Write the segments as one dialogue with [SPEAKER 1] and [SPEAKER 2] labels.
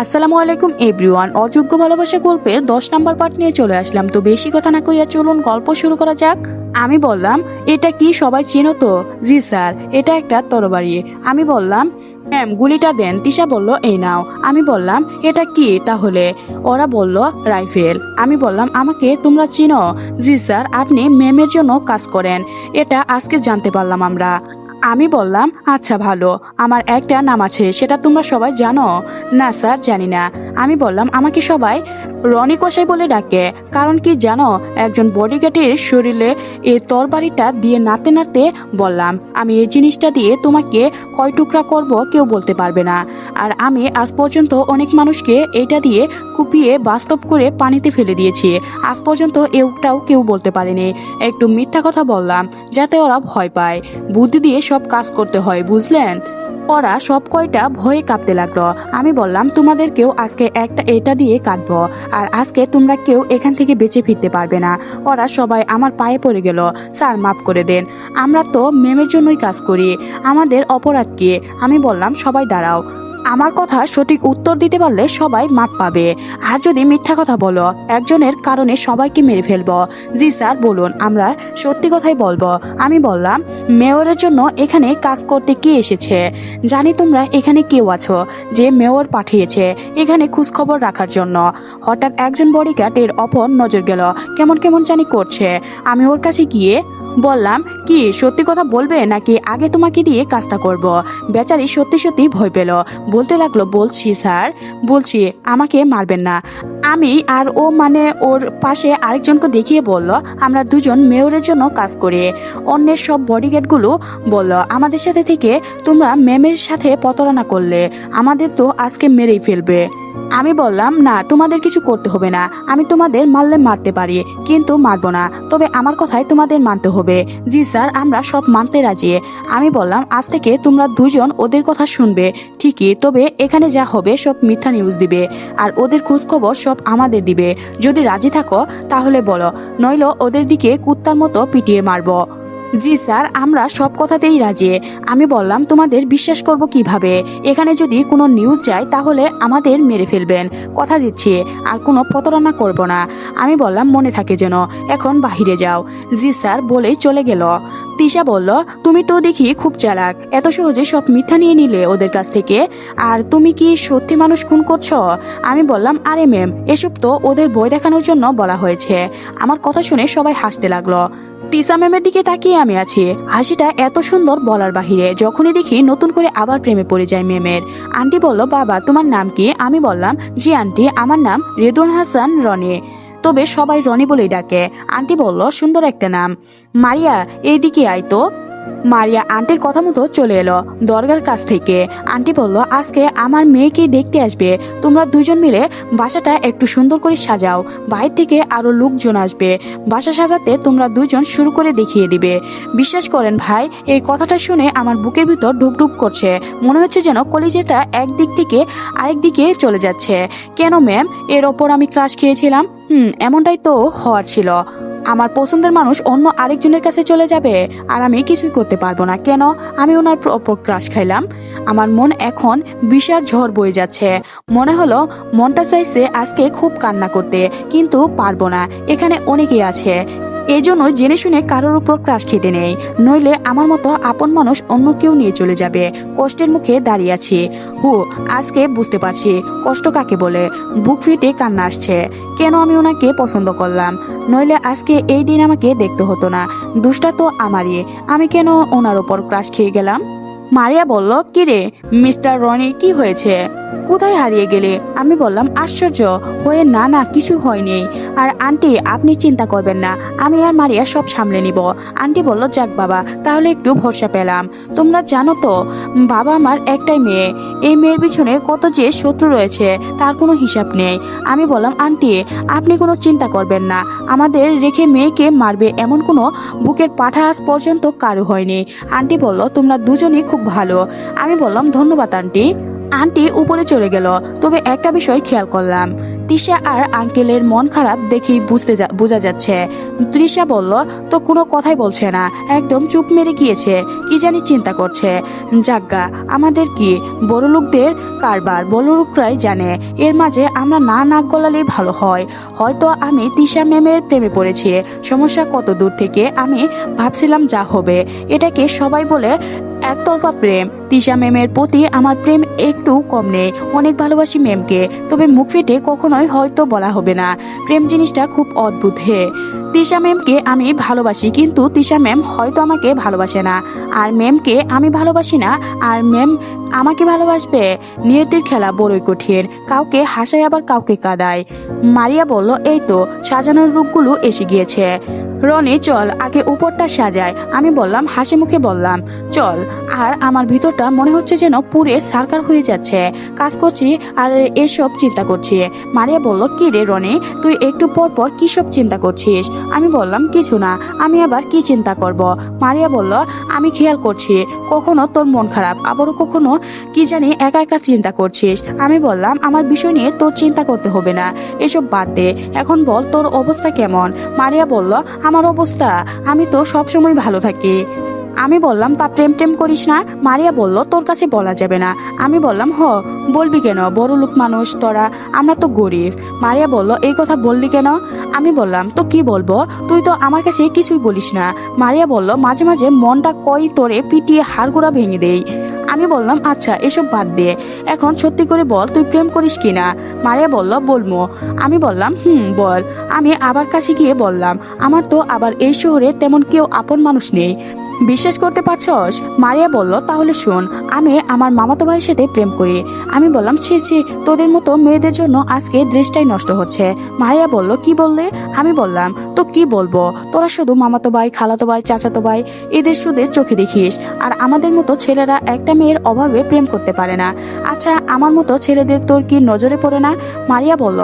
[SPEAKER 1] আসসালামু আলাইকুম, এভরিওয়ান। অযোগ্য ভালোবাসা গল্পের দশ নাম্বার পার্ট নিয়ে চলে আসলাম। তো বেশি কথা না কইয়া চলুন গল্প শুরু করা যাক। আমি বললাম, এটা কি সবাই চেনো তো? জি, স্যার, এটা একটা তরবারি। আমি বললাম, ম্যাম, গুলিটা দেন। তিশা বলল, এই নাও। আমি বললাম, এটা কি তাহলে? ওরা বলল, রাইফেল। আমি বললাম, আমাকে তোমরা চিনো? জি, স্যার, আপনি ম্যামের জন্য কাজ করেন। এটা আজকে জানতে পারলাম আমরা। আমি বললাম আচ্ছা ভালো। আমার একটা নাম আছে, সেটা তোমরা সবাই জানো? না, স্যার, জানি না। আমি বললাম, আমাকে সবাই রনি কষাই বলে ডাকে, কারণ কি জানো, একজন বডিগার্ডের শরীরে এই তরবারিটা দিয়ে নাড়তে নাড়তে বললাম, আমি এই জিনিসটা দিয়ে তোমাকে কয় টুকরা করব কেউ বলতে পারবে না। আর আমি আজ পর্যন্ত অনেক মানুষকে এটা দিয়ে কুপিয়ে বাস্তব করে পানিতে ফেলে দিয়েছি। আজ পর্যন্ত এটাও কেউ বলতে পারেনি। একটু মিথ্যা কথা বললাম, যাতে ওরা ভয় পায়। বুদ্ধি দিয়ে সব কাজ করতে হয়, বুঝলেন? ওরা সব কয়টা ভয়ে কাঁপতে লাগল। আমি বললাম, তোমাদেরকেও আজকে একটা এটা দিয়ে কাটবো আর আজকে তোমরা কেউ এখান থেকে বেঁচে ফিরতে পারবে না। ওরা সবাই আমার পায়ে পড়ে গেল। স্যার, মাফ করে দেন। আমরা তো মেমের জন্যই কাজ করি। আমাদের অপরাধ কি? আমি বললাম, সবাই দাঁড়াও। আমার কথা সঠিক উত্তর দিতে পারলে সবাই মাপ পাবে। আর যদি মিথ্যা কথা বলো, একজনের কারণে সবাইকে মেরে ফেলব। জি স্যার, বলুন, আমরা সত্যি কথাই বলব। আমি বললাম, মেয়রের জন্য এখানে কাজ করতে কে এসেছে? জানি তোমরা এখানে কেউ আছো যে মেয়র পাঠিয়েছে এখানে খোঁজখবর রাখার জন্য। হঠাৎ একজন বডিগার্ড এর অপর নজর গেল, কেমন কেমন জানি করছে। আমি ওর কাছে গিয়ে বললাম, কি, সত্যি কথা বলবে নাকি আগে তোমাকে দিয়ে কাজটা করব? বেচারি সত্যি সত্যি ভয় পেল। বলতে লাগল, বলছি স্যার, বলছি, আমাকে মারবেন না। আমি আর ও মানে ওর পাশে আরেকজনকে দেখিয়ে বলল, আমরা দুজন মেয়রের জন্য কাজ করি। অন্যের সব বডিগার্ডগুলো বলল, আমাদের সাথে থেকে তোমরা ম্যামের সাথে প্রতারণা করলে, আমাদের তো আজকে মেরেই ফেলবে। আমি বললাম, না, তোমাদের কিছু করতে হবে না। আমি তোমাদের মারলে মারতে পারি, কিন্তু মারবো না। তবে আমার কথাই তোমাদের মানতে হবে। জি স্যার, আমরা সব মানতে রাজি। আমি বললাম, আজ থেকে তোমরা দুজন ওদের কথা শুনবে। ঠিকই, তবে এখানে যা হবে সব মিথ্যা নিউজ দিবে। আর ওদের খোঁজখবর সব আমাদের দিবে। যদি রাজি থাকো, তাহলে বলো। নইলে ওদের দিকে কুত্তার মতো পিটিয়ে মারবো। জি স্যার, আমরা সব কথাতেই রাজি। আমি বললাম, তোমাদের বিশ্বাস করব কীভাবে? এখানে যদি কোনো নিউজ যায়, তাহলে আমাদের মেরে ফেলবেন। কথা দিচ্ছি, আর কোনো প্রতারণা করব না। আমি বললাম, মনে থাকে যেন, এখন বাহিরে যাও। জি স্যার, বলেই চলে গেল। তিশা বলল, তুমি তো দেখি খুব চালাক। এত সহজে সব মিথ্যা নিয়ে নিলে ওদের কাছ থেকে। আর তুমি কি সত্যি মানুষ খুন করছ? আমি বললাম, আরে ম্যাম, এসব তো ওদের বই দেখানোর জন্য বলা হয়েছে। আমার কথা শুনে সবাই হাসতে লাগল। তিসা ম্যামের দিকে তাকিয়ে আমি আছি। হাসিটা এত সুন্দর বলার বাহিরে, যখনই দেখি নতুন করে আবার প্রেমে পড়ে যায় মেমের আন্টি বলল, বাবা, তোমার নাম কি? আমি বললাম, জি, আন্টি, আমার নাম রেদুয়ান হাসান রনি। তবে সবাই রনি বলেই ডাকে। আন্টি বলল, সুন্দর একটা নাম। মারিয়া, এইদিকে আয় তো। মারিয়া আন্টির কথা মতো চলে এলো দরগার কাছ থেকে। আন্টি বলল, আজকে আমার মেয়েকে দেখতে আসবে। তোমরা দুজন মিলে বাসাটা একটু সুন্দর করে সাজাও। বাইরে থেকে আরও লোকজন আসবে। বাসা সাজাতে তোমরা দুজন শুরু করে দেখিয়ে দিবে। বিশ্বাস করেন ভাই, এই কথাটা শুনে আমার বুকের ভিতর ডুব ডুব করছে। মনে হচ্ছে যেন কলেজেটা একদিক থেকে আরেক দিকে চলে যাচ্ছে। কেন ম্যাম? এর ওপর আমি ক্রাশ খেয়েছিলাম। হুম, এমনটাই তো হওয়ার ছিল। আমার পছন্দের মানুষ অন্য আরেকজনের কাছে চলে যাবে আর আমি কিছুই করতে পারব না। কেন? আমি ওনার ওপর ক্রাশ খাইলাম। আমার মন এখন বিশাল ঝড় বয়ে যাচ্ছে। মনে হলো মনটা চাইছে আজকে খুব কান্না করতে, কিন্তু পারব না। এখানে অনেকেই আছে। এই জন্য জেনে শুনে কারোর উপর ক্রাশ খেতে নেই। নইলে আমার মতো আপন মানুষ অন্য কেউ নিয়ে চলে যাবে। কষ্টের মুখে দাঁড়িয়ে আছি। হু, আজকে বুঝতে পারছি। কষ্ট কাকে বলে? বুক ফিটে কান্না আসছে। কেন আমি ওনাকে পছন্দ করলাম? নইলে আজকে এই দিন আমাকে দেখতে হতো না। দুষ্টা তো আমারই। আমি কেন ওনার ওপর ক্রাশ খেয়ে গেলাম? মারিয়া বলল, কিরে, মিস্টার রনি, কি হয়েছে? কোথায় হারিয়ে গেলে? আমি বললাম, আশ্চর্য, হয়ে না না, কিছু হয়নি। আর আন্টি, আপনি চিন্তা করবেন না, আমি আর মারিয়া সব সামলে নিব। আন্টি বলল, যাক বাবা, তাহলে একটু ভরসা পেলাম। তোমরা জানো তো, বাবা আমার একটাই মেয়ে। এই মেয়ের পিছনে কত যে শত্রু রয়েছে, তার কোনো হিসাব নেই। আমি বললাম, আন্টি, আপনি কোনো চিন্তা করবেন না, আমাদের রেখে মেয়েকে মারবে এমন কোনো বুকের পাঠা আজ পর্যন্ত কারও হয়নি। আন্টি বলল, তোমরা দুজনই খুব ভালো। আমি বললাম, ধন্যবাদ, আন্টি। আন্টি উপরে চলে গেল। তবে একটা বিষয় খেয়াল করলাম। তৃষা আর আঙ্কেলের মন খারাপ দেখেই বুঝতে বোঝা যাচ্ছে। তৃষা বলল, তো কোনো কথাই বলছে না। একদম চুপ মেরে গিয়েছে। কি জানি চিন্তা করছে। যাজ্ঞা, আমাদের কি? বড় লোকদের কারবার। বড় লোকরাই জানে। এর মাঝে আমরা না নাক গলালেই ভালো হয়। হয়তো আমি তিশা ম্যামের প্রেমে পড়েছি। সমস্যা কত দূর থেকে আমি ভাবছিলাম যা হবে। এটাকে সবাই বলে একতরফা প্রেম। তিশা ম্যামের প্রতি আমার প্রেম একটু কম নেই। অনেক ভালোবাসি ম্যামকে। তবে মুখ ফেটে কখনোই হয়তো বলা হবে না। প্রেম জিনিসটা খুব অদ্ভুত হে। তিশা ম্যামকে আমি ভালোবাসি, কিন্তু তিশা ম্যাম হয়তো আমাকে ভালোবাসে না। আর ম্যামকে আমি ভালোবাসি না। আর ম্যাম আমাকে ভালোবাসবে? নিয়তির খেলা বড়ই কঠিন। কাউকে হাসায় আবার কাউকে কাদায়। মারিয়া বলল, এই তো, সাজানোর রূপগুলো এসে গিয়েছে। রনি, চল, আগে উপরটা সাজায়। আমি বললাম, হাসি মুখে বললাম, চল। আর আমার ভিতরটা মনে হচ্ছে যেন পুরে সারকার হয়ে যাচ্ছে। কাজ করছি আর এসব চিন্তা করছি। মারিয়া বলল, কি রে রনি, তুই একটু পর পর কি সব চিন্তা করছিস? আমি বললাম, কিছু না, আমি আবার কি চিন্তা করব? মারিয়া বলল, আমি খেয়াল করছি, কখনো তোর মন খারাপ, আবারও কখনো কি জানি একা একা চিন্তা করছিস? আমি বললাম, আমার বিষয় নিয়ে তোর চিন্তা করতে হবে না। এসব বাদ দে। এখন বল তোর অবস্থা কেমন? মারিয়া বলল, আমার অবস্থা, আমি তো সবসময় ভালো থাকি। আমি বললাম, তা প্রেম প্রেম করিস না? মারিয়া বলল, তোর কাছে বলা যাবে না। আমি বললাম, হ, বলবি কেন? বড় লোক মানুষ তোরা, আমরা তো গরিব। মারিয়া বলল, এই কথা বললি কেন? আমি বললাম, তো কি বলব? তুই তো আমার কাছে কিছুই বলিস না। মারিয়া বলল, মাঝে মাঝে মনটা কই তোরে পিটিয়ে হাড়গোড়া ভেঙে দেই। আমি বললাম আচ্ছা এসব বাদ দে। এখন সত্যি করে বল, তুই প্রেম করিস কি না মারিয়া বলল বলমো আমি বললাম, হুম, বল। আমি আবার কাছে গিয়ে বললাম, আমার তো আবার এই শহরে তেমন কেউ আপন মানুষ নেই। বিশ্বাস করতে পারছস? মারিয়া বলল, তাহলে শোন, আমি আমার মামাতো ভাইয়ের সাথে প্রেম করি। আমি বললাম, ছি ছি, তোদের মতো মেয়েদের জন্য আজকে ড্রেসটাই নষ্ট হচ্ছে। মারিয়া বলল, কি বললে? আমি বললাম, তো কি বলব? তোরা শুধু মামাতো ভাই, খালাতো ভাই, চাচাতো ভাই, এদের শুধু চোখে দেখিস। আর আমাদের মতো ছেলেরা একটা মেয়ের অভাবে প্রেম করতে পারে না। আচ্ছা আমার মতো ছেলেদের তোর কি নজরে পড়ে না? মারিয়া বলল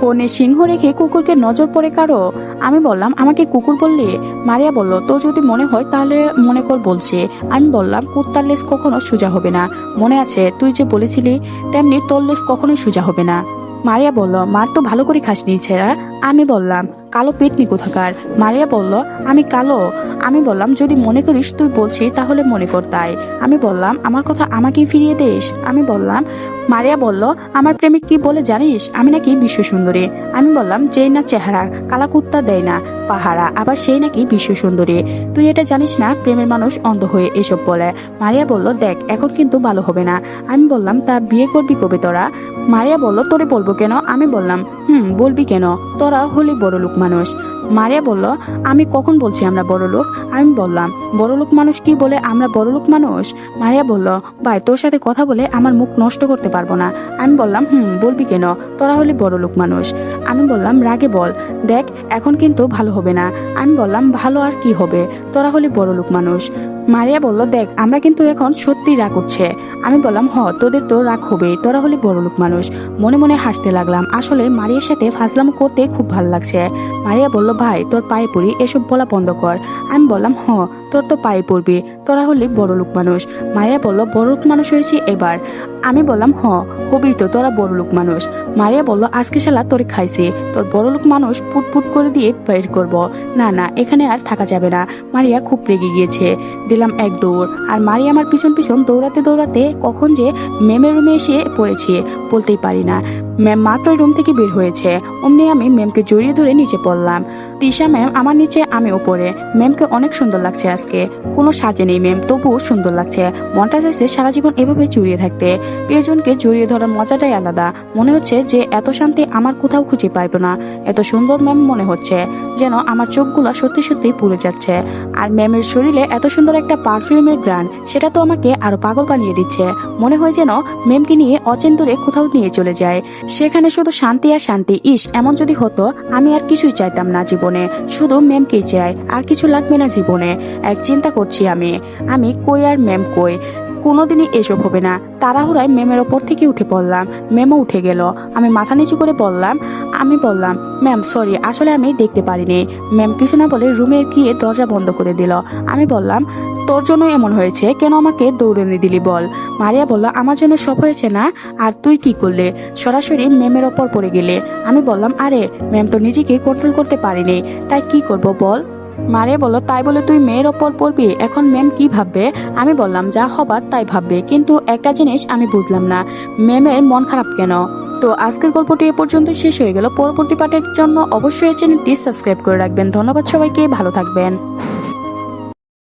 [SPEAKER 1] বনে সিংহ রেখে কুকুরকে নজর পড়ে কারও? আমি বললাম, আমাকে কুকুর বললে? মারিয়া বলল তো যদি মনে হয় তাহলে মনে কর বলছে। আমি বললাম, কুত্তার লেস কখনো সোজা হবে না। মনে আছে, তুই যে বলেছিলি, তেমনি তোর লেস কখনোই সোজা হবে না। মারিয়া বলল মার তো ভালো করে খাসনি নিয়েছেরা আমি বললাম কালো পেটনি কোথাকার? মারিয়া বলল, আমি কালো। আমি বললাম, যদি মনে করিস তুই বলছি, তাহলে মনে কর তাই। আমি বললাম, আমার কথা আমাকেই ফিরিয়ে দিস। আমি বললাম, মারিয়া বলল, আমার প্রেমিক কি বলে জানিস? আমি নাকি বিশ্ব সুন্দরী আমি বললাম, যেই না চেহারা, কালা কুত্তা দেয় না, পাহারা, আবার সেই নাকি বিশ্ব সুন্দরী তুই এটা জানিস না, প্রেমের মানুষ অন্ধ হয়ে এসব বলে। মারিয়া বলল, দেখ, এখন কিন্তু ভালো হবে না। আমি বললাম, তা বিয়ে করবি কবে তোরা? মারিয়া বলল, তোরে বলব কেন? আমি বললাম হুম, বলবি কেন? তোরা হলি বড় লোক মানুষ। মারিয়া বলল, আমি কখন বলছি আমরা বড় লোক? আমি বললাম, বড় লোক মানুষ কি বলে আমরা বড় লোক মানুষ? মারিয়া বলল, ভাই, তোর সাথে কথা বলে আমার মুখ নষ্ট করতে পারব না। আমি বললাম, হুম, বলবি কেন? তোরা হলি বড় লোক মানুষ। আমি বললাম, রাগে বল। দেখ, এখন কিন্তু ভালো হবে না। আমি বললাম, ভালো আর কি হবে? তোরা হলি বড় লোক মানুষ। মারিয়া বলল, দেখ, আমরা কিন্তু এখন সত্যি রাগ উঠছে আমি বললাম, হ, তোদের তো রাগ হবে, তোরা হলে বড় লোক মানুষ। মনে মনে হাসতে লাগলাম। আসলে মারিয়ার সাথে ফাজলাম করতে খুব ভালো লাগছে। মারিয়া বলল, ভাই, তোর পায়ে পড়ি, এসব বলা বন্ধ কর। আমি বললাম, হ, তোর তো পায়ে পড়বি, তোরা হলি বড় লোক মানুষ। মারিয়া বলল, বড় লোক মানুষ হয়েছি এবার। আমি বললাম, হ, হবি তো, তোরা বড় লোক মানুষ। মারিয়া বলল, আজকে শালা তোর খাইছে। তোর বড় লোক মানুষ পুটপুট করে দিয়ে বের করব। না না, এখানে আর থাকা যাবে না। মারিয়া খুব রেগে গিয়েছে। দিলাম এক দৌড়। আর মারিয়া আমার পিছন পিছন দৌড়াতে দৌড়াতে কখন যে মেমের রুমে এসে পড়েছে, বলতেই পারি না। ম্যাম মাত্রই রুম থেকে বের হয়েছে। অমনি আমি ম্যামকে জড়িয়ে ধরে নিচে পড়লাম। তিশা ম্যাম আমার নিচে, আমি ওপরে ম্যামকে অনেক সুন্দর লাগছে আজকে। কোনো সাজে নেই ম্যাম, তবুও সুন্দর লাগছে। মনটা চাইছে সারা জীবন এভাবে জড়িয়ে থাকতে। প্রিয়জনকে জড়িয়ে ধরার মজাটাই আলাদা। মনে হচ্ছে যে এত শান্তি আমার কোথাও খুঁজে পাইব না। এত সুন্দর ম্যাম মনে হচ্ছে যেন আমার চোখগুলো সত্যি সত্যি পুড়ে যাচ্ছে। আর ম্যামের শরীরে এত সুন্দর একটা পারফিউমের গ্রান সেটা তো আমাকে আরও পাগল বানিয়ে দিচ্ছে। মনে হয় যেন ম্যামকে নিয়ে অচেন দূরে কোথাও নিয়ে চলে যায়। সেখানে শুধু শান্তি আর শান্তি, ইস, এমন যদি হতো, আমি আর কিছুই চাইতাম না জীবনে। শুধু ম্যামকেই চাই, আর কিছু লাগবে না জীবনে। এক চিন্তা করছি আমি আমি কই আর ম্যাম কই? কোনোদিনই এসব হবে না। তাড়াহুড়ায় ম্যামের ওপর থেকে উঠে পড়লাম। ম্যামও উঠে গেল। আমি মাথা নিচু করে বললাম, আমি বললাম, ম্যাম, সরি, আসলে আমি দেখতে পারিনি। ম্যাম কিছু না বলে রুমে গিয়ে দরজা বন্ধ করে দিল। আমি বললাম, তোর জন্য এমন হয়েছে, কেন আমাকে দৌড়ানি দিলি বল? মারিয়া বলল, আমার জন্য সব হয়েছে না, আর তুই কি করলে? সরাসরি ম্যামের ওপর পড়ে গেলে। আমি বললাম, আরে, ম্যাম তো নিজেকে কন্ট্রোল করতে পারিনি, তাই কি করব বল? মারে বলো, তাই বলে তুই মেয়ের ওপর পড়বি? এখন ম্যাম কি ভাববে? আমি বললাম, যা হবার তাই ভাববে। কিন্তু একটা জিনিস আমি বুঝলাম না। ম্যামের মন খারাপ কেন? তো আজকের গল্পটি এ পর্যন্ত শেষ হয়ে গেল। পরবর্তী পাঠের জন্য অবশ্যই চ্যানেলটি সাবস্ক্রাইব করে রাখবেন। ধন্যবাদ সবাইকে, ভালো থাকবেন।